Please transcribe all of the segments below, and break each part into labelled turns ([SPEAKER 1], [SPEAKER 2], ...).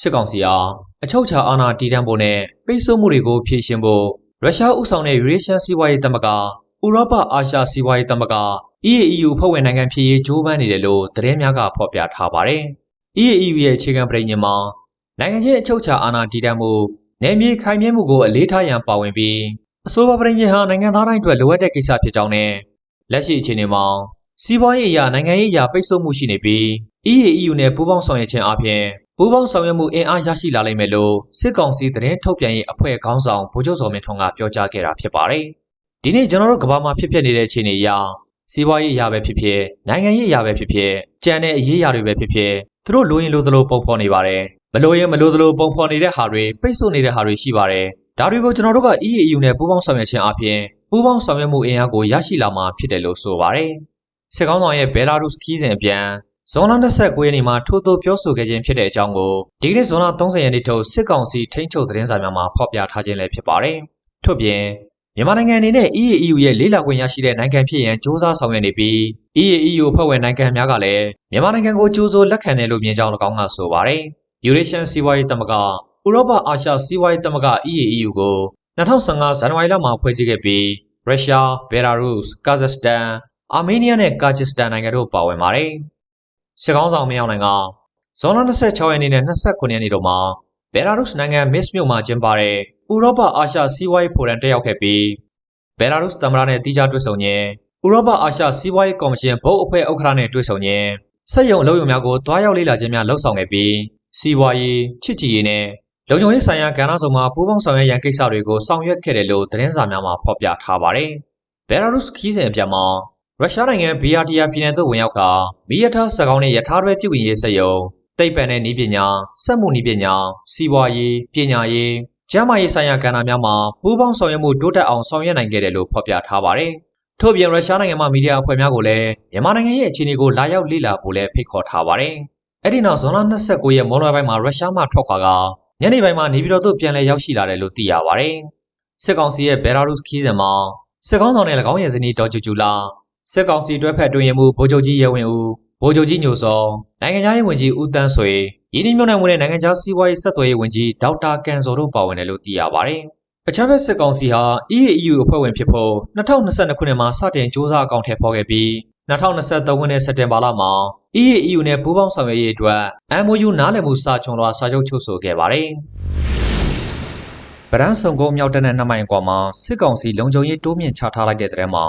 [SPEAKER 1] စစ်ကောင်စီဟာအချုပ်ချာအာဏာတည်တံ့ဖို့နဲ့ပိတ်ဆို့မှုတွေကိုဖြေရှင်းဖို့ရုရှားဥဆောင်တဲ့ယူရေရှမ်းစီးပွားရေးသမဂ္ဂဥရောပအာရှစီးပွားရေးသမဂ္ဂ EAEU ဖွဲ့ဝင်နိုင်ငံဖြစ်ရေးကြိုးပမ်းနေတယ်လို့သတင်းများကဖော်ပြထားပါတယ်။ EAEU ရဲ့အခြေခံပြည်ညင်မှာနိုင်ငံချင်းအချုပ်ချာအာဏာတည်တံ့မှုနယ်မြေခိုင်မြဲမှုကိုအလေးထားရန်ပါဝင်ပြီးအဆိုပါပြည်ညင်ဟာနိုင်ငံသားတိုင်းအတွက်လိုအပ်တဲ့ကိစ္စဖြစ်ကြောင်းနဲ့လက်ရှိအခြေအနေမှာစီးပွားရေးအရာနိုင်ငံရေးအရာပိတ်ဆို့မှုရှိနေပြီး EAEU နဲ့ပူးပေါင်းဆောင်ရွက်ခြင်းအပြင် ပူးပေါင်းဆောင်ရွက်မှုအင်အားရရှိလာလိမ့်မယ်လို့စစ်ကောင်စီသတင်းထုတ်ပြန်ရေးအဖွဲ့ခေါင်းဆောင်ဗိုလ်ချုပ်စော်မင်းထွန်းကပြောကြားခဲ့တာဖြစ်ပါတယ်။ဒီနေ့ကျွန်တော်တို့ကမ္ဘာမှာဖြစ်ပျက်နေတဲ့အခြေအနေအရစီးပွားရေးအရာပဲဖြစ်ဖြစ်နိုင်ငံရေးအရာပဲဖြစ်ဖြစ်ကြံတဲ့အရေးအရာတွေပဲဖြစ်ဖြစ်သူတို့လိုရင်လိုသလိုပုံဖော်နေပါတယ်။မလိုရင်မလိုသလိုပုံဖော်နေတဲ့ဟာတွေပိတ်ဆို့နေတဲ့ဟာတွေရှိပါတယ်။ဒါတွေကိုကျွန်တော်တို့က EAU နဲ့ပူးပေါင်းဆောင်ရွက်ခြင်းအပြင်ပူးပေါင်းဆောင်ရွက်မှုအင်အားကိုရရှိလာမှာဖြစ်တယ်လို့ဆိုပါတယ်။စစ်ကောင်းဆောင်ရဲ့ဘယ်လာရုစ်ခီးစဉ်အပြန် ဇွန်လ29ရက်နေ့မှာထိုးထိုးပြောဆိုခဲ့ခြင်းဖြစ်တဲ့အကြောင်းကိုဒီကနေ့ဇွန်လ30ရက်နေ့ထုတ်စစ်ကောင်စီထိန်းချုပ်သတင်းစာများမှာဖော်ပြထားခြင်းလည်းဖြစ်ပါတယ်။ထို့ပြင်မြန်မာနိုင်ငံအနေနဲ့ EAEU ရဲ့လေးလာခွင့်ရရှိတဲ့နိုင်ငံဖြစ်ရန်စ조사ဆောင်ရွက်နေပြီး EAEU ဖွဲ့ဝင်နိုင်ငံများကလည်းမြန်မာနိုင်ငံကိုကြိုးစိုးလက်ခံတယ်လို့မြင်ကြောင်း၎င်းကဆိုပါတယ်။ Eurasian စီးပွားရေးသမဂ္ဂဥရောပအာရှစီးပွားရေးသမဂ္ဂ EAEU ကို2015ဇန်နဝါရီလမှာဖွဲ့စည်းခဲ့ပြီးရုရှား၊ဘယ်လာရုစ်၊ကာဇက်စတန်၊အာမေးနီးယားနဲ့ကာဂျစ်စတန်နိုင်ငံတို့ပါဝင်ပါတယ်။ စစ်ကောင်းဆောင်မြောက်နိုင်ကဇွန်လ26ရက်နေ့နဲ့29ရက်နေ့တို့မှာဘယ်လာရုစ်နိုင်ငံမစ်မြို့မှာကျင်းပတဲ့ဥရောပအာရှစီးပွားရေးဖိုရမ်တက်ရောက်ခဲ့ပြီးဘယ်လာရုစ်သမ္မတနဲ့တီးခြားတွေ့ဆုံခြင်းဥရောပအာရှစီးပွားရေးကော်မရှင်ဘုတ်အဖွဲ့ဥက္ကဋ္ဌနဲ့တွေ့ဆုံခြင်းဆက်ယုံအလုပ်ရုံများကိုတွားရောက်လေ့လာခြင်းများလှုပ်ဆောင်ခဲ့ပြီးစီးပွားရေးချစ်ကြည်ရေးနဲ့လုံခြုံရေးဆိုင်ရာကဏ္ဍစုံမှာပူးပေါင်းဆောင်ရွက်ရန်ကိစ္စတွေကိုဆောင်ရွက်ခဲ့တယ်လို့သတင်းစာများမှာဖော်ပြထားပါတယ်။ဘယ်လာရုစ်ခီးစဉ်အပြတ်မှာ ရုရှားနိုင်ငံဘီယာတီယာပြည်နယ်သို့ဝင်ရောက်ကာမီးရထားစကောင်းနဲ့ရထားတွဲပြုပြင်ရေးစက်ရုံသိပ္ပံနဲ့နည်းပညာစက်မှုနည်းပညာစီးပွားရေးပညာရေးကျန်းမာရေးဆိုင်ရာကဏ္ဍများမှာပူးပေါင်းဆောင်ရွက်မှုတိုးတက်အောင်ဆောင်ရွက်နိုင်ခဲ့တယ်လို့ဖော်ပြထားပါတယ်။ထို့ပြင်ရုရှားနိုင်ငံမှမီဒီယာအဖွဲ့များကိုလည်းမြန်မာနိုင်ငံရဲ့အခြေအနေကိုလာရောက်လေ့လာဖို့လည်းဖိတ်ခေါ်ထားပါတယ်။အဲ့ဒီနောက်ဇွန်လ29ရက်မော်လွယ်ပိုင်းမှာရုရှားမှထွက်ခွာကညနေပိုင်းမှာနေပြည်တော်သို့ပြန်လည်ရောက်ရှိလာတယ်လို့သိရပါတယ်။စစ်ကောင်စီရဲ့ဘယ်လာရုစ်ခီးစဉ်မှာစစ်ကောင်ဆောင်နဲ့၎င်းရဲ့ဇနီးဒေါ်ကျူကျူလာ စစ်ကောင်စီတွဲဖက်တွင်ရင်မှုဗိုလ်ချုပ်ကြီးရဲဝင်ဦးဗိုလ်ချုပ်ကြီးညိုစောနိုင်ငံသားရေးဝန်ကြီးဦးတန်းဆွေရင်းနှီးမြှုပ်နှံမှုနဲ့နိုင်ငံခြားစီးပွားရေးဆက်သွယ်ရေးဝန်ကြီးဒေါက်တာကန်စောတို့ပါဝင်တယ်လို့သိရပါတယ်။အခြားဘက်စစ်ကောင်စီဟာ EAU အဖွဲ့ဝင်ဖြစ်ဖို့2022ခုနှစ်မှာစတင်စ조사အကောင့်ထည့်ဖော်ခဲ့ပြီး2023ခုနှစ်စက်တင်ဘာလမှာ EAU နဲ့ပူးပေါင်းဆောင်ရွက်ရေးအတွက် MOU နားလည်မှုစာချုပ်လွှာစာချုပ်ချုပ်ဆိုခဲ့ပါတယ်။ဗရန်ဆောင်ကုန်းမြောက်တဲ့နှစ်မိုင်ကွာမှာစစ်ကောင်စီလုံခြုံရေးတိုးမြင့်ချထားလိုက်တဲ့တဲ့မှာ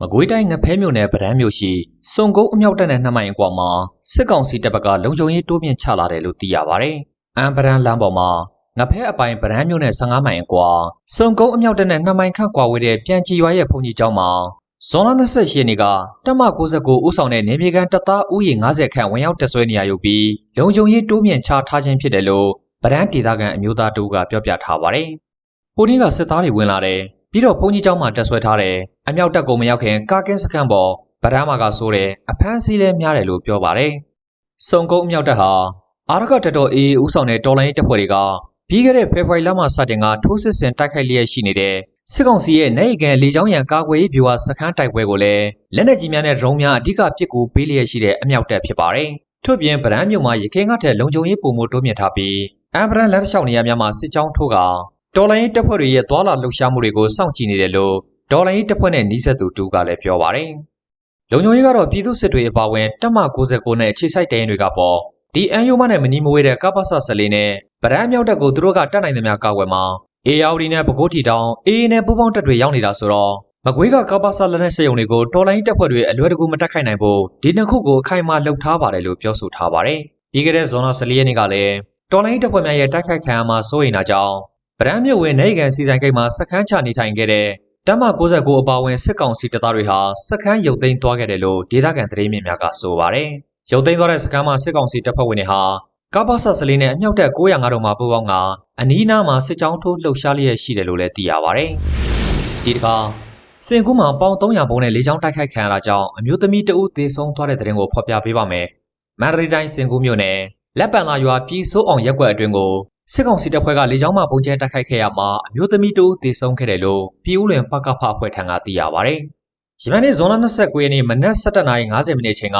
[SPEAKER 1] မကွေးတိုင်းငဖဲမြို့နယ်ဗရန်မြို့ရှိစုံကုန်းအမြောက်တက်တဲ့နှစ်မိုင်အကွာမှာစစ်ကောင်စီတပ်ဘက်ကလုံခြုံရေးတိုးမြင့်ချလာတယ်လို့သိရပါဗျ။အမ်ဗရန်လမ်းပေါ်မှာငဖဲအပိုင်ဗရန်မြို့နယ်15မိုင်အကွာစုံကုန်းအမြောက်တက်တဲ့နှစ်မိုင်ခန့်ကွာဝေးတဲ့ပြန်ချီရွာရဲ့ဘုံကြီးကျောင်းမှာဇွန်လ28ရက်နေ့ကတက်မ69ဦးဆောင်တဲ့နေမြေကန်တပ်သားဦးရေ90ခန့်ဝင်ရောက်တက်ဆွဲနေရယူပြီးလုံခြုံရေးတိုးမြင့်ချထားခြင်းဖြစ်တယ်လို့ဗရန်ဒေသခံအမျိုးသားတို့ကပြောပြထားပါတယ်။ပိုဒီကစစ်သားတွေဝင်လာတယ်ပြီးတော့ဘုန်းကြီးကျောင်းမှာတက်ဆွဲထားတယ် အမြောက်တက်ကိုမရောက်ခင်ကာကင်းစခန်းပေါ်ဗရမ်းမာကဆိုတယ်အဖမ်းဆီးလဲများတယ်လို့ပြောပါတယ်စုံကုန်းအမြောက်တက်ဟာအာရကတတော်အေးဦးဆောင်တဲ့တော်လိုင်းတပ်ဖွဲ့တွေကပြီးခဲ့တဲ့ဖေဖော်ဝါရီလမှာစတင်ကထိုးစစ်ဆင်တိုက်ခိုက်လျက်ရှိနေတဲ့စစ်ကောင်စီရဲ့နိုင်ကန်လေကြောင်းရန်ကာကွယ်ရေးဗျူဟာစခန်းတိုက်ပွဲကိုလည်းလက်နက်ကြီးများနဲ့ဒရုန်းများအဓိကပစ်ကူပေးလျက်ရှိတဲ့အမြောက်တက်ဖြစ်ပါတယ်။ထို့ပြင်ဗရန်မြို့မှာရခိုင်ကထက်လုံခြုံရေးပုံမှုတိုးမြင့်ထားပြီးအမ်ဗရန်လက်လျှောက်နေရများမှာစစ်ကြောင်းထိုးကတော်လိုင်းတပ်ဖွဲ့တွေရဲ့သွာလာလှုပ်ရှားမှုတွေကိုစောင့်ကြည့်နေတယ်လို့ ဒေါ်လိုင်းတပ်ဖွဲ့နဲ့နှီးဆက်သူတူကလည်းပြောပါတယ်။လုံခြုံရေးကတော့ပြည်သူစစ်တွေအပါအဝင်တပ်မ69နဲ့အခြေစိုက်တရင်တွေကပေါ့ဒီအန်ယူမနဲ့မနီမဝေးတဲ့ကပ္ပဆဆလေးနဲ့ဗရန်မြောက်တပ်ကိုသူတို့ကတတ်နိုင်သမျှကာကွယ်မှာအေယာဝတီနဲ့ပဲခူးတီတောင်အေးနဲ့ပူပေါင်းတပ်တွေရောက်နေတာဆိုတော့မကွေးကကပ္ပဆလက်နက်စက်ရုံတွေကိုတော်လိုင်းတပ်ဖွဲ့တွေအလွယ်တကူမတက်ခိုက်နိုင်ဖို့ဒီနှစ်ခုကိုအခိုင်အမာလှုပ်ထားပါတယ်လို့ပြောဆိုထားပါတယ်။ပြီးခဲ့တဲ့ဇွန်လ14ရက်နေ့ကလည်းတော်လိုင်းတပ်ဖွဲ့များရဲ့တိုက်ခိုက်ခံရမှာစိုးရိမ်တာကြောင့်ဗရန်မြို့ဝင်နေကန်စီဆိုင်ကိတ်မှာစခန်းချနေထိုင်ခဲ့တဲ့ တမ69အပါအဝင်စစ်ကောင်စီတပ်သားတွေဟာစခန်းရုပ်သိမ်းသွားခဲ့တယ်လို့ဒေသခံသတင်းမြစ်များကဆိုပါတယ်။ရုပ်သိမ်းသွားတဲ့စခန်းမှာစစ်ကောင်စီတပ်ဖွဲ့ဝင်တွေဟာကပ္ပဆဆလေးနဲ့အမြောက်တက်905တို့မှာပူးပေါင်းကအနီးနားမှာစစ်ကြောင်းထိုးလှုပ်ရှားလျက်ရှိတယ်လို့လည်းသိရပါတယ်။ဒီတခါစင်ကူးမှာပေါင်300ဘုံနဲ့လေကြောင်းတိုက်ခိုက်ခံရတာကြောင့်အမျိုးသမီးတဦးသေဆုံးသွားတဲ့တဲ့ရင်ကိုဖော်ပြပေးပါမယ်။မန္တလေးတိုင်းစင်ကူးမြို့နယ်လက်ပံလာရွာပြည်စိုးအောင်ရက်ကွက်အတွင်းကို စစ်ကောင်စီတပ်ဖွဲ့ကလေကြောင်းမှပုံကျဲတိုက်ခိုက်ခဲ့ရမှာအမျိုးသမီးတို့သေဆုံးခဲ့တယ်လို့ပြည်ဦးလွင်ပကဖအဖွဲ့ထံကသိရပါဗျ။ယမန်နေ့ဇွန်လ29ရက်နေ့မနက်7:50မိနစ်ချိန်က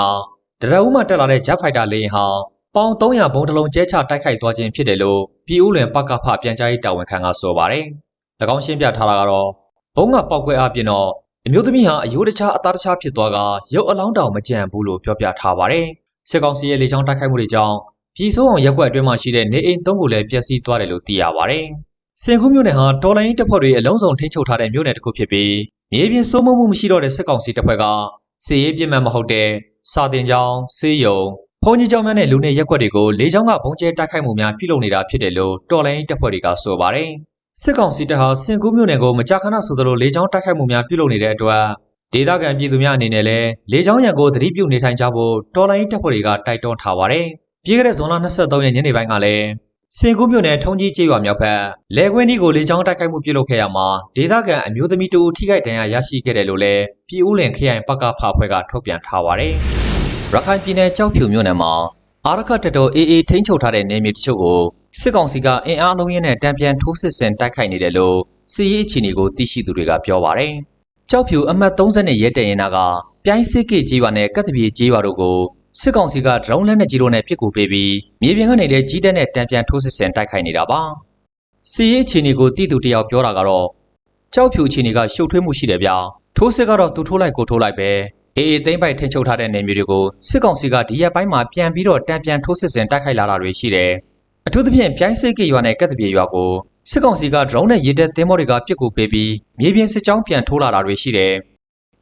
[SPEAKER 1] တရအူးမှတက်လာတဲ့ Jet Fighter လေယာဉ်ဟာပေါင်300ဘုံတစ်လုံးကျဲချတိုက်ခိုက်သွားခြင်းဖြစ်တယ်လို့ပြည်ဦးလွင်ပကဖပြန်ကြားရေးတာဝန်ခံကဆိုပါတယ်။၎င်းရှင်းပြထားတာကတော့ဘုံကပောက်ကွဲအပြင်တော့အမျိုးသမီးဟာအယိုးတခြားအသားတခြားဖြစ်သွားကရုပ်အလောင်းတောင်မကြံဘူးလို့ပြောပြထားပါတယ်။စစ်ကောင်စီရဲ့လေကြောင်းတိုက်ခိုက်မှုတွေကြောင့် ပြည်စိုးအောင်ရက်ကွက်အတွင်းမှာရှိတဲ့နေအိမ်သုံးခုလည်းပျက်စီးသွားတယ်လို့သိရပါတယ်။စင်ကူးမြို့နယ်ဟာတော်လိုင်းတပ်ဖွဲ့တွေအလုံးစုံထိန်းချုပ်ထားတဲ့မြို့နယ်တစ်ခုဖြစ်ပြီးမြေပြင်စိုးမိုးမှုမရှိတော့တဲ့စစ်ကောင်စီတပ်ဖွဲ့ကစစ်ရေးပြစ်မှတ်မဟုတ်တဲ့စာတင်ကြောင်းဆေးရုံဘုံကြီးကျောင်းများနဲ့လူနေရက်ကွက်တွေကိုလေကြောင်းကဘုံကျဲတိုက်ခိုက်မှုများပြုလုပ်နေတာဖြစ်တယ်လို့တော်လိုင်းတပ်ဖွဲ့တွေကဆိုပါတယ်။စစ်ကောင်စီတပ်ဟာစင်ကူးမြို့နယ်ကိုမကြာခဏဆိုသလိုလေကြောင်းတိုက်ခိုက်မှုများပြုလုပ်နေတဲ့အတွက်ဒေသခံပြည်သူများအနေနဲ့လည်းလေကြောင်းရန်ကိုသတိပြုနေထိုင်ကြဖို့တော်လိုင်းတပ်ဖွဲ့တွေကတိုက်တွန်းထားပါတယ်။ ပြည်ခဲ့တဲ့ဇွန်လ23ရက်ညနေပိုင်းကလည်းစင်ကူးမြို့နယ်ထုံကြီးကျေးရွာမြောက်ဘက်လေကွင်းဒီကိုလေကြောင်းတိုက်ခိုက်မှုပြုလုပ်ခဲ့ရမှာဒေသခံအမျိုးသမီးတူထိခိုက်ဒဏ်ရာရရှိခဲ့တယ်လို့လည်းပြည်ဦးလင်ခရိုင်ပကဖဖွဲ့ကထုတ်ပြန်ထားပါတယ်။ရခိုင်ပြည်နယ်ကြောက်ဖြူမြို့နယ်မှာအာရခတ်တတော်အေးအေးထိန်းချုပ်ထားတဲ့နေမြေတချို့ကိုစစ်ကောင်စီကအင်အားလုံးရင်းနဲ့တံပြန်ထိုးစစ်ဆင်တိုက်ခိုက်နေတယ်လို့စစ်ရေးအခြေအနေကိုသိရှိသူတွေကပြောပါတယ်။ကြောက်ဖြူအမှတ်30နဲ့ရဲတရင်နာကပြိုင်းစစ်ကေကြီးရွာနဲ့ကတ်တပြေကြီးရွာတို့ကို စစ်ကောင်စီကဒရုန်းလက်နက်ကြီးတို့နဲ့ပစ်ကူပေးပြီးမြေပြင်ကနေလည်းကြီးတက်နဲ့တံပြန်ထိုးစစ်ဆင်တိုက်ခိုက်နေတာပါ။စီရေးအခြေအနေကိုတိတူတယောက်ပြောတာကတော့ကြောက်ဖြူအခြေအနေကရှုပ်ထွေးမှုရှိတယ်ဗျာ။ထိုးစစ်ကတော့သူထိုးလိုက်ကိုထိုးလိုက်ပဲ။အေးအေးသိမ့်ပိုက်ထိန်းချုပ်ထားတဲ့နေမျိုးတွေကိုစစ်ကောင်စီကဒီရက်ပိုင်းမှာပြန်ပြီးတော့တံပြန်ထိုးစစ်ဆင်တိုက်ခိုက်လာတာတွေရှိတယ်။အထူးသဖြင့်ပြိုင်းစိတ်ကေရွာနဲ့ကက်တပြေရွာကိုစစ်ကောင်စီကဒရုန်းနဲ့ရေတပ်သင်းမောတွေကပစ်ကူပေးပြီးမြေပြင်စစ်ကြောင်းပြန်ထိုးလာတာတွေရှိတယ်။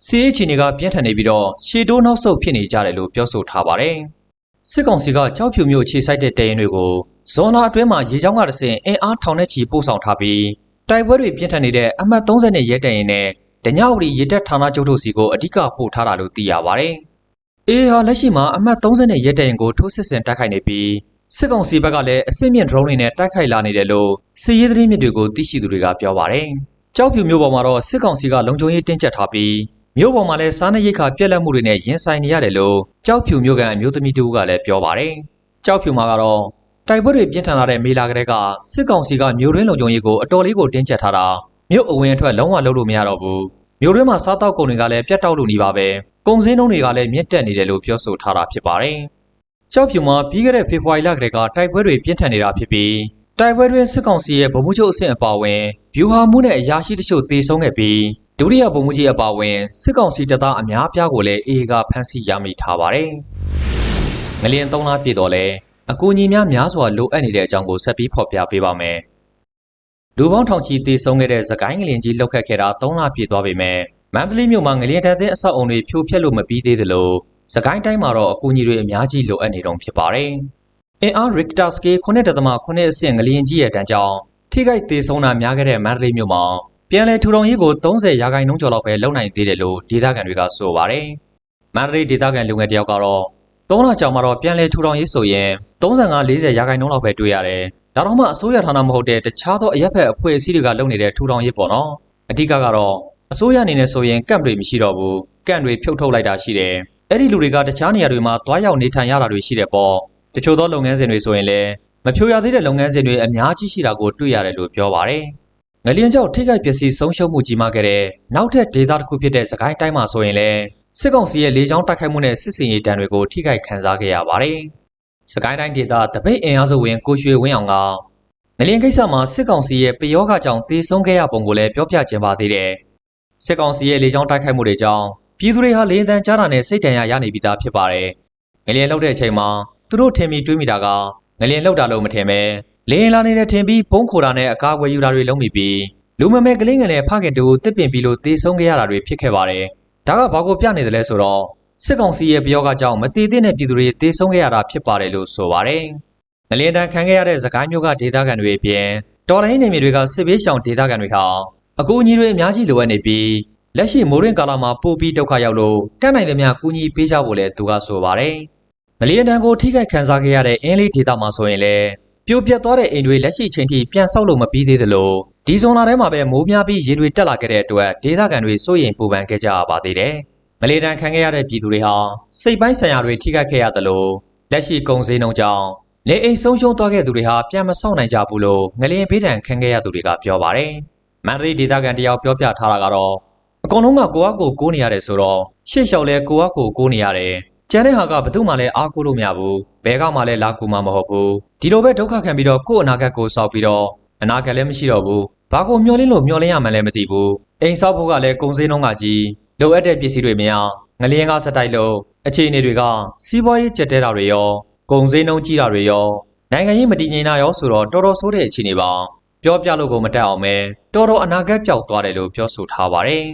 [SPEAKER 1] စီးရေးချီနေကပြင်းထန်နေပြီးတော့ရှေတိုးနောက်ဆုတ်ဖြစ်နေကြတယ်လို့ပြောဆိုထားပါတယ်။စစ်ကောင်စီကကြောက်ဖြူမျိုးခြေဆိုင်တဲ့တရင်တွေကိုဇွန်လအတွင်းမှာရေချောင်းကတဆင်အင်အားထောင်နဲ့ချီပို့ဆောင်ထားပြီးတိုက်ပွဲတွေပြင်းထန်နေတဲ့အမှတ်30နဲ့ရဲတရင်နဲ့ဒညဝရီရေတပ်ဌာနချုပ်တို့စီကိုအဓိကပို့ထားတာလို့သိရပါတယ်။အေးဟာလက်ရှိမှာအမှတ်30နဲ့ရဲတရင်ကိုထိုးစစ်ဆင်တိုက်ခိုက်နေပြီးစစ်ကောင်စီဘက်ကလည်းအစစ်မြင့် drone တွေနဲ့တိုက်ခိုက်လာနေတယ်လို့စစ်ရေးသတင်းမြစ်တွေကိုသိရှိသူတွေကပြောပါတယ်။ကြောက်ဖြူမျိုးပေါ်မှာတော့စစ်ကောင်စီကလုံခြုံရေးတင်းကျပ်ထားပြီး မြို့ပေါ်မှာလည်းစားနပ်ရိက္ခာပြက်လက်မှုတွေနဲ့ရင်ဆိုင်နေရတယ်လို့ကြောက်ဖြူမြို့ကန်အမျိုးသမီးတူကလည်းပြောပါတယ်။ကြောက်ဖြူမှာကတော့တိုက်ပွဲတွေပြင်းထန်လာတဲ့မေလာကလေးကစစ်ကောင်စီကမြို့ရင်းလုံခြုံရေးကိုအတော်လေးကိုတင်းကျပ်ထားတာမြို့အဝင်အထွက်လုံးဝလုပ်လို့မရတော့ဘူး။မြို့ရင်းမှာစားတောက်ကုန်တွေကလည်းပြတ်တောက်လို့နေပါပဲ။ကုန်စည်နှုန်းတွေကလည်းမြင့်တက်နေတယ်လို့ပြောဆိုထားတာဖြစ်ပါတယ်။ကြောက်ဖြူမှာပြီးခဲ့တဲ့ဖေဖော်ဝါရီလကတည်းကတိုက်ပွဲတွေပြင်းထန်နေတာဖြစ်ပြီးတိုက်ပွဲတွင်စစ်ကောင်စီရဲ့ဗိုလ်မှူးချုပ်အဆင့်အပါအဝင်ဗျူဟာမှုနဲ့အရာရှိတချို့တေဆုံးခဲ့ပြီး ဒုတိယဗိုလ်မှူးကြီးအပါအဝင်စစ်ကောင်စီတပ်သားအများအပြားကိုလည်းအေအေကဖမ်းဆီးရမိထားပါတယ်။ငလျင်၃လပြည့်တော့လဲအကူအညီများများစွာလိုအပ်နေတဲ့အကြောင်းကိုဆက်ပြီးဖော်ပြပေးပါမယ်။လူပေါင်းထောင်ချီတေဆုံးခဲ့တဲ့သကိုင်းငလျင်ကြီးလောက်ခတ်ခဲ့တာ၃လပြည့်သွားပြီမဲ့မန္တလေးမြို့မှာငလျင်တပ်တဲ့အဆောက်အုံတွေဖြိုဖျက်လို့မပြီးသေးသလိုသကိုင်းတိုင်းမှာတော့အကူအညီတွေအများကြီးလိုအပ်နေတုံဖြစ်ပါတယ်။အင်အား Richter scale 9.9အဆင့်ငလျင်ကြီးရဲ့တန်းကြောင့်ထိခိုက်သေးဆုံးတာများခဲ့တဲ့မန္တလေးမြို့မှာ ပြန်လည်ထူထောင်ရေးကို30ရာခိုင်နှုန်းကျော်လောက်ပဲလုပ်နိုင်သေးတယ်လို့ဒေသခံတွေကဆိုပါတယ်။မန္တလေးဒေသခံလူငယ်တယောက်ကတော့၃လကြာမှတော့ပြန်လည်ထူထောင်ရေးဆိုရင်35-40ရာခိုင်နှုန်းလောက်ပဲတွေ့ရတယ်။ဒါတော့မှအစိုးရဌာနမဟုတ်တဲ့တခြားသောအရက်ဖက်အဖွဲ့အစည်းတွေကလုပ်နေတဲ့ထူထောင်ရေးပေါ့နော်။အဓိကကတော့အစိုးရအနေနဲ့ဆိုရင်ကန့်တွေမရှိတော့ဘူး။ကန့်တွေဖြုတ်ထုတ်လိုက်တာရှိတယ်။အဲ့ဒီလူတွေကတခြားနေရာတွေမှာတွားရောက်နေထိုင်ရတာတွေရှိတယ်ပေါ့။တချို့သောလုပ်ငန်းစဉ်တွေဆိုရင်လည်းမဖြိုရသေးတဲ့လုပ်ငန်းစဉ်တွေအများကြီးရှိတာကိုတွေ့ရတယ်လို့ပြောပါတယ်။ ငလျင်ကြောင့်ထိခိုက်ပျက်စီးဆုံးရှုံးမှုကြီးမားခဲ့တဲ့နောက်ထပ်ဒေသတစ်ခုဖြစ်တဲ့စကိုင်းတိုင်းမှာဆိုရင်လည်းစစ်ကောင်စီရဲ့လေကြောင်းတိုက်ခိုက်မှုနဲ့စစ်စင်ရေးတံတွေကိုထိခိုက်ခံစားခဲ့ရပါတယ်။စကိုင်းတိုင်းဒေသတပိတ်အင်အားစုဝင်ကိုရွှေဝင်းအောင်ကငလျင်ကိစ္စမှာစစ်ကောင်စီရဲ့ပယောဂကြောင့်တေဆုံးခဲ့ရပုံကိုလည်းပြောပြခြင်းပါသေးတယ်။စစ်ကောင်စီရဲ့လေကြောင်းတိုက်ခိုက်မှုတွေကြောင့်ပြည်သူတွေဟာလေတန်းကြားတာနဲ့စိတ်တန်ရာရနေပြီးသားဖြစ်ပါတယ်။ငလျင်လှုပ်တဲ့အချိန်မှာသူတို့ထင်ပြီးတွေးမိတာကငလျင်လှုပ်တာလို့မထင်ပဲ လင်းလာနေတဲ့ထင်ပြီးပုံးခိုတာနဲ့အကာအကွယ်ယူတာတွေလုံးမိပြီးလူမမဲကလေးငယ်နဲ့ဖခင်တူတစ်ပင်ပြီးလို့တေဆုံးခဲ့ရတာတွေဖြစ်ခဲ့ပါတယ်။ဒါကဘာကိုပြနေတယ်လဲဆိုတော့စစ်ကောင်စီရဲ့ပြောကကြောင့်မတည်တဲ့ပြည်သူတွေတေဆုံးခဲ့ရတာဖြစ်ပါတယ်လို့ဆိုပါတယ်။ငလျင်တန်းခံခဲ့ရတဲ့သခိုင်းမျိုးကဒေသခံတွေအပြင်တော်လိုင်းနေမြေတွေကစစ်ဘေးရှောင်ဒေသခံတွေဟာအကူအညီတွေအများကြီးလိုအပ်နေပြီးလက်ရှိမိုးရင်းကာလမှာပို့ပြီးဒုက္ခရောက်လို့တန်းနိုင်သမျှကူညီပေးကြဖို့လည်းသူကဆိုပါတယ်။ငလျင်တန်းကိုထိခိုက်ခံစားခဲ့ရတဲ့အင်းလေးဒေသမှာဆိုရင်လည်း ပြိုပြက်သွားတဲ့အိမ်တွေလက်ရှိချိန်ထိပြန်ဆောက်လို့မပြီးသေးသလိုဒီဇွန်လထဲမှာပဲမိုးများပြီးရေတွေတက်လာခဲ့တဲ့အတွက်ဒေသခံတွေစိုးရိမ်ပူပန်ခဲ့ကြရပါသေးတယ်။မလေးတန်ခံခဲ့ရတဲ့ပြည်သူတွေဟာစိတ်ပိုင်းဆိုင်ရာတွေထိခိုက်ခဲ့ရသလိုလက်ရှိကုန်စည်နှုန်းကြောင့်နေအိမ်ဆုံးရှုံးသွားခဲ့သူတွေဟာပြန်မဆောက်နိုင်ကြဘူးလို့ငလျင်ဘေးဒဏ်ခံခဲ့ရသူတွေကပြောပါတယ်။မန္တလေးဒေသခံတယောက်ပြောပြထားတာကတော့အကုန်လုံးကကိုယ့်အကိုကိုးနေရတယ်ဆိုတော့ရှေ့လျှောက်လဲကိုယ့်အကိုကိုးနေရတယ်။ကျန်တဲ့ဟာကဘယ်သူမှလည်းအားကိုးလို့မရဘူး။ ဘဲကမှလည်းလာကူမှာမဟုတ်ဘူးဒီလိုပဲဒုက္ခခံပြီးတော့ကိုယ့်အနာဂတ်ကိုစောက်ပြီးတော့အနာဂတ်လည်းမရှိတော့ဘူးဘာကိုမျောလင်းလို့မျောလင်းရမှန်းလည်းမသိဘူးအိမ်ဆောက်ဖို့ကလည်းကုန်စည်နှုန်းကကြီးလိုအပ်တဲ့ပစ္စည်းတွေမရငလျင်ကစတိုက်လို့အခြေအနေတွေကစီးပွားရေးကျက်တဲတာတွေရောကုန်စည်နှုန်းကြီးတာတွေရောနိုင်ငံရေးမတည်ငြိမ်တာရောဆိုတော့တော်တော်ဆိုးတဲ့အခြေအနေပါပြောပြလို့ကိုမတက်အောင်ပဲတော်တော်အနာဂတ်ပျောက်သွားတယ်လို့ပြောဆိုထားပါတယ်